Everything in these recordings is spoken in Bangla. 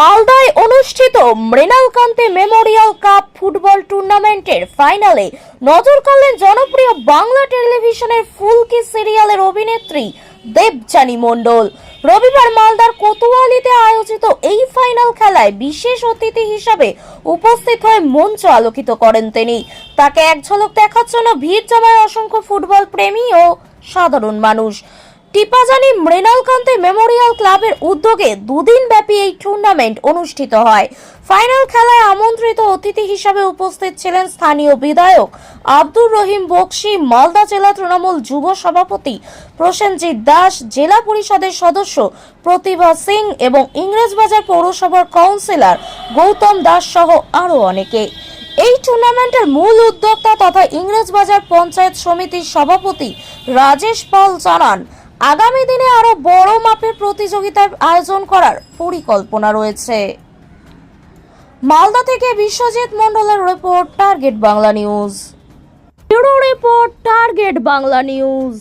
মালদায় অনুষ্ঠিত মৃণালকান্তি মেমোরিয়াল কাপ ফুটবল টুর্নামেন্টের ফাইনালে নজর কাড়লেন জনপ্রিয় বাংলা টেলিভিশনের ফুলকি সিরিয়ালের অভিনেত্রী দেবযানী মণ্ডল। রবিবার মালদার কোতোয়ালিতে আয়োজিত এই ফাইনাল খেলায় বিশেষ অতিথি হিসাবে উপস্থিত হয়ে মঞ্চ আলোকিত করেন তিনি। তাকে এক ঝলক দেখার জন্য ভিড় জমায় অসংখ্য ফুটবল প্রেমী ও সাধারণ মানুষ। টিপাজানি মৃণালকান্তি মেমোরিয়াল ক্লাবের উদ্যোগে দুদিন ব্যাপী এই টুর্নামেন্ট অনুষ্ঠিত হয়। ফাইনাল খেলায় আমন্ত্রিত অতিথি হিসাবে উপস্থিত ছিলেন স্থানীয় বিধায়ক আব্দুর রহিম বক্সি, মালদা জেলা তৃণমূল যুব সভাপতি প্রসেনজিৎ দাস, জেলা পরিষদের সদস্য প্রতিভা সিং এবং ইংরেজবাজার পৌরসভার কাউন্সিলর গৌতম দাস সহ আরও অনেকে। এই টুর্নামেন্টের মূল উদ্যোক্তা তথা ইংরেজবাজার পঞ্চায়েত সমিতির সভাপতি রাজেশ পাল জানান আগামী দিনে আরও বড় মাপের প্রতিযোগিতার আয়োজন করার পরিকল্পনা রয়েছে। মালদা থেকে বিশ্বজিৎ মন্ডলের report target Bangla news. Bureau report target Bangla news.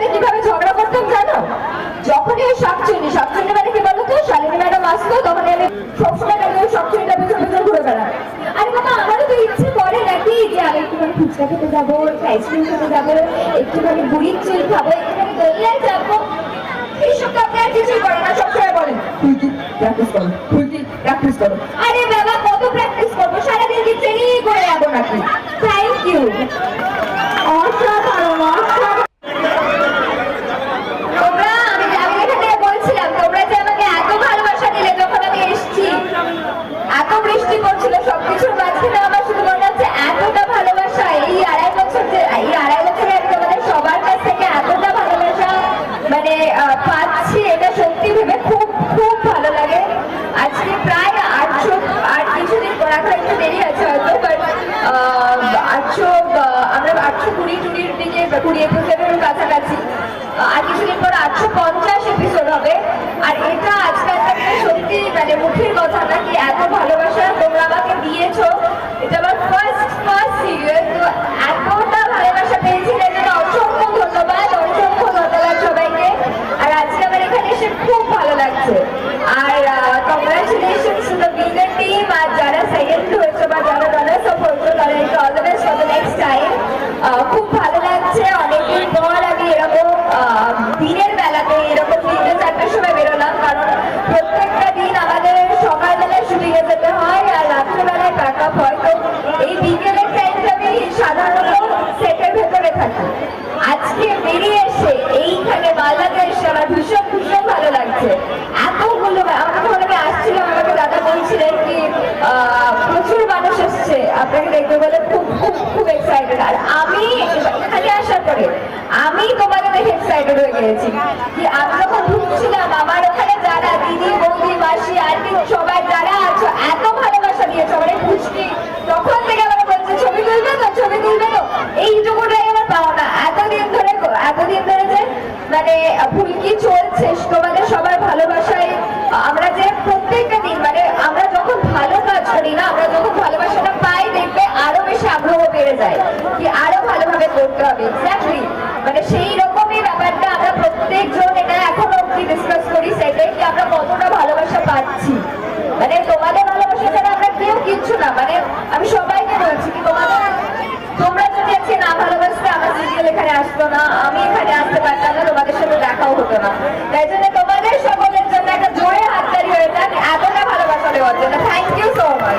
সাথে কীভাবে ঝগড়া করতাম জানো? যখনই ওই শাকচুনি শাকচুনি মানে কি বলতো? শালিনী ম্যাডাম আসতো, তখন আমি সবসময় নাকি ওই শাকচুনিটা পিছন পিছন ঘুরে বেড়াই আরে বাবা, আমারও তো ইচ্ছে করে নাকি যে আমি একটুখানি ফুচকা খেতে যাব আইসক্রিম খেতে যাব, একটুখানি বুড়ির চুল খাব, একটুখানি দোলিয়ায় যাব। এইসব তো আর কিছুই করেন না, সবসময় বলেন করো, ফুলকি প্র্যাকটিস আরে বাবা, কত প্র্যাকটিস করব? সারাদিন কি ট্রেনিং করে নাকি? থ্যাংক ইউ অসাধারণ তোমরা আমি আমি এখান থেকে বলছিলাম তোমরা যে আমাকে এত ভালোবাসা দিলে যখন আমি এসেছি এত বৃষ্টি পড়ছিল সবকিছুর মাঝখানে আমার শুধু মনে হচ্ছে এতটা ভালোবাসা এই আড়াই বছর যে এই আড়াই বছরে আমি তোমাদের সবার কাছ থেকে এতটা ভালোবাসা মানে আহ, পাচ্ছি এটা সত্যি ভেবে খুব খুব ভালো লাগে আজকে প্রায় আটশো আর কিছুদিন পর এখন একটু দেরি আছে হয়তো বাট আটশো আমরা আটশো কুড়ি টুড়ির দিকে কুড়ি এপিসোডের কাছাকাছি আহ, আর কিছুদিন পর আটশো পঞ্চাশ এপিসোড হবে আর এটা আজকালকার দিনে সত্যি মানে মুখের কথা না কি এত ভালোবাসা তোমরা আমাকে দিয়েছ এটা আমার ফার্স্ট ফার্স্ট সিরিয়াল তো এতটা ভালোবাসা পেয়েছি এর জন্য অসংখ্য ধন্যবাদ অসংখ্য ধন্যবাদ সবাইকে আর আজকে আমার এখানে এসে খুব ভালো লাগছে আর congratulation to the bigger team আর যারা সেকেন্ড হয়েছে বা যারা রানার্স আপ হয়েছে তারা একটু all the best for the next time খুব ভালো লাগছে অনেকদিন পর আমি এরকম আহ, দিনের বেলাতে এরকম তিনটে চারটার সময় বেরোলাম কারণ প্রত্যেকটা দিন আমাদের সকালবেলায় শুটিংয়ে যেতে হয় আর রাত্রেবেলায় প্যাক আপ হয় তো এই বিকেলের টাইমটা আমি সাধারণত সেটের ভেতরে থাকি আজকে বেরিয়ে এসে এইখানে এসে আমার ভীষণ ভীষণ ভালো লাগছে। এতগুলো আমার আমি আসছিলাম আমাকে দাদা বলছিলেন কি প্রচুর মানুষ এসছে। আপনাকে দেখতে বলে খুব খুব খুব এক্সাইটেড আর আমি এখানে আসার পরে আমি তোমাকে দেখে এক্সাইটেড হয়ে গেছি। কি আমি যখন ঢুকছিলাম, আমার ওখানে যারা দিদি বৌদি মাসি আন্টি সবাই যারা আছো এত ভালোবাসা দিয়েছ আমার এই পুষ্টি তখন থেকে আমাকে বলছে ছবি তুলবে তো ছবি তুলবে তো এইটুকুটাই আমার পাওয়া না এতদিন ধরে এতদিন ধরে যে মানে ফুলকি চলছে তোমাদের সবার ভালোবাসায় আমরা যে প্রত্যেকটা দিন মানে আমরা যখন ভালো কাজ করি না আমরা যখন ভালোবাসাটা পাই দেখবে আরও বেশি আগ্রহ বেড়ে যায় কি আরও ভালোভাবে করতে হবে এক্স্যাক্টলি মানে সেই রকমই ব্যাপারটা আমরা প্রত্যেকজন এটা এখন অব্দি ডিসকাস করি, সেটাই কি আমরা কতটা ভালোবাসা পাচ্ছি। মানে তোমাদের ভালোবাসা ছাড়া আমরা কেউ কিচ্ছু না। মানে আমি সবাইকে বলছি কি, তোমাদের তোমরা যদি আজকে না ভালোবাসতে, আমার সিরিয়াল এখানে আসতো না, আমি এখানে আসতে পারতাম না তোমাদের সাথে দেখাও হতো না তাই জন্য তোমাদের সকলের জন্য একটা জোরে হাততালি হয়ে যাক এতটা ভালোবাসা দেওয়ার জন্য থ্যাংক ইউ সো মাচ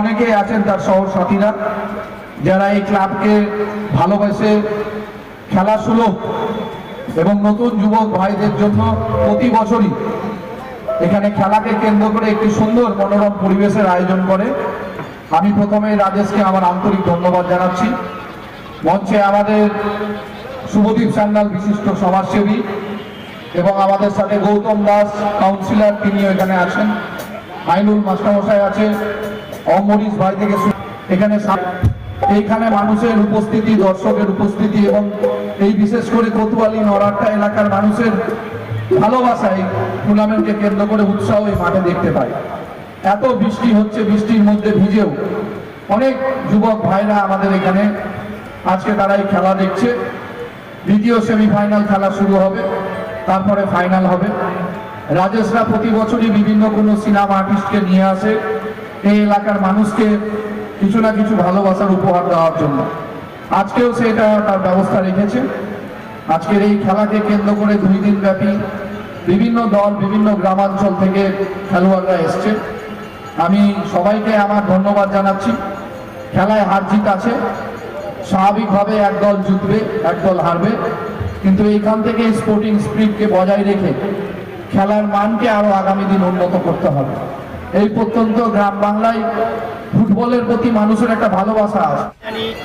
অনেকে আছেন তার শহর সাথীরা যারা এই ক্লাবকে ভালোবাসে খেলা সুলভ এবং নতুন যুবক ভাইদের জন্য প্রতি বছরই এখানে খেলাকে কেন্দ্র করে একটি সুন্দর মনোরম পরিবেশের আয়োজন করে। আমি প্রথমে রাজেশকে আমার আন্তরিক ধন্যবাদ জানাচ্ছি। মঞ্চে আমাদের শুভদীপ সান্যাল, বিশিষ্ট সমাজসেবী, এবং আমাদের সাথে গৌতম দাস কাউন্সিলর তিনিও এখানে আছেন। আইনুল মাস্টারমশাই আছে। অমরিশ ভাই থেকে এখানে এইখানে মানুষের উপস্থিতি, দর্শকের উপস্থিতি এবং এই বিশেষ করে কোতোয়ালি নরাট্টা এলাকার মানুষের ভালোবাসায় টুর্নামেন্টকে কেন্দ্র করে উৎসাহ এই মাঠে দেখতে পাই এত বৃষ্টি হচ্ছে, বৃষ্টির মধ্যে ভিজেও। অনেক যুবক ভাইরা আমাদের এখানে, আজকে তারা এই খেলা দেখছে। দ্বিতীয় সেমিফাইনাল খেলা শুরু হবে, তারপরে ফাইনাল হবে। রাজেশরা প্রতি বছরই বিভিন্ন কোনো সিনেমা আর্টিস্টকে নিয়ে আসে। এই এলাকার মানুষকে কিছু না কিছু ভালোবাসার উপহার দেওয়ার জন্য। আজকেও সে এটা তার ব্যবস্থা রেখেছে। আজকের এই খেলাকে কেন্দ্র করে দুই দিন ব্যাপী বিভিন্ন দল, বিভিন্ন গ্রামাঞ্চল থেকে খেলোয়াড়রা এসছে। আমি সবাইকে আমার ধন্যবাদ জানাচ্ছি। খেলায় হার জিত আছে। স্বাভাবিকভাবে এক দল জিতবে, এক দল হারবে। কিন্তু এইখান থেকে স্পোর্টিং স্পিরিটকে বজায় রেখে খেলার মানকে আরও আগামী দিন উন্নত করতে হবে। এই প্রত্যন্ত গ্রাম বাংলায় ফুটবলের প্রতি মানুষের একটা ভালোবাসা আছে।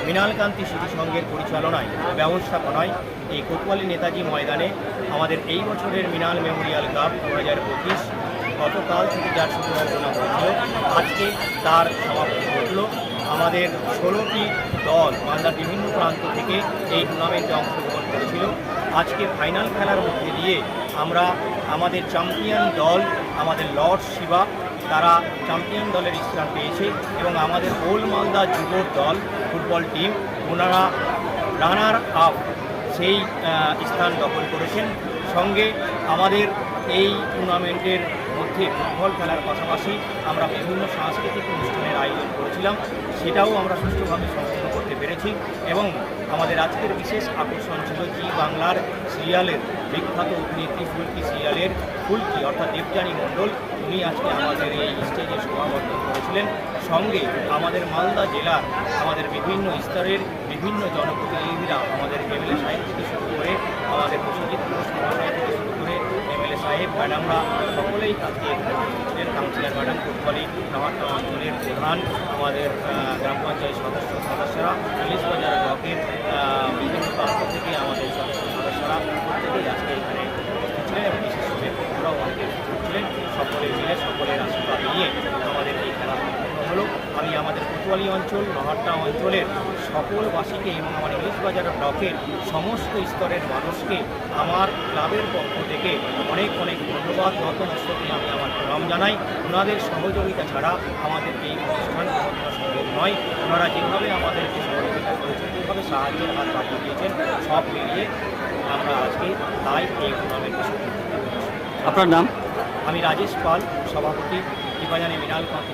মৃণালকান্তি স্মৃতি সংঘের পরিচালনায় ব্যবস্থাপনায় এই কোতোয়ালি নেতাজি ময়দানে আমাদের এই বছরের মৃণাল মেমোরিয়াল কাপ দু হাজার পঁচিশ গতকাল থেকে যার সূচনা হয়েছিল। আজকে তার সমাপ্তি ঘটল। আমাদের ষোলোটি দল বাংলার বিভিন্ন প্রান্ত থেকে এই টুর্নামেন্টে অংশগ্রহণ করেছিল। আজকে ফাইনাল খেলার মধ্যে দিয়ে আমরা আমাদের চ্যাম্পিয়ন দল, আমাদের লর্ড শিবা তারা চ্যাম্পিয়ন দলের স্থান পেয়েছে এবং আমাদের ওল্ড মালদা যুব দল ফুটবল টিম ওনারা রানার আপ সেই স্থান দখল করেছেন। সঙ্গে আমাদের এই টুর্নামেন্টের মধ্যে ফুটবল খেলার পাশাপাশি আমরা বিভিন্ন সাংস্কৃতিক অনুষ্ঠানের আয়োজন করেছিলাম। সেটাও আমরা সুষ্ঠুভাবে সম্পন্ন করতে পেরেছি এবং আমাদের আজকের বিশেষ আকর্ষণ ছিল জি বাংলার সিরিয়ালের বিখ্যাত অভিনেত্রী ফুলকি সিরিয়ালের ফুলকি, অর্থাৎ দেবযানী মণ্ডল। উনি আজকে আমাদের এই স্টেজে সভাবর্ধন করেছিলেন। সঙ্গে আমাদের মালদা জেলার আমাদের বিভিন্ন স্তরের বিভিন্ন জনপ্রতিনিধিরা আমাদের এমএলএ সাহেব থেকে শুরু করে আমাদের প্রসেনজিৎ ঘোষ মহাশয় থেকে শুরু করে এমএলএ সাহেব, ম্যাডামরা সকলেই আজকে এখানে কাউন্সিলর ম্যাডাম কোটবালি নহাটা অঞ্চলের প্রধান, আমাদের গ্রাম পঞ্চায়েত সদস্য, সদস্যরা ইলিশ বাজার ব্লকের বিভিন্ন প্রান্ত থেকে আমাদের সদস্য সদস্যরা প্রত্যেকেই আজকে এখানে উপস্থিত ছিলেন এবং বিশেষ করে ওরাও অনেকে উপস্থিত ছিলেন সকলে মিলে সকলের আশীর্বাদ নিয়ে আমাদের এই খেলা সম্পন্ন হলো আমি আমাদের কোতোয়ালি অঞ্চল নহাট্টা অঞ্চলের সকলবাসীকে এবং আমার ইংলিশ বাজার ব্লকের সমস্ত স্তরের মানুষকে আমার ক্লাবের পক্ষ থেকে অনেক অনেক ধন্যবাদ। নতমস্তকে আমি আমার প্রণাম জানাই। ওনাদের সহযোগিতা ছাড়া আমাদের এই অনুষ্ঠান সম্ভব নয়। ওনারা যেভাবে আমাদেরকে সহযোগিতা করেছেন যেভাবে সাহায্যের হাত বাড়িয়ে দিয়েছেন সব মিলিয়ে আমরা আজকে তাই এই টুর্নামেন্টে। আপনার নাম? আমি রাজেশ পাল সভাপতি টিপাজানি মৃণাল কান্তি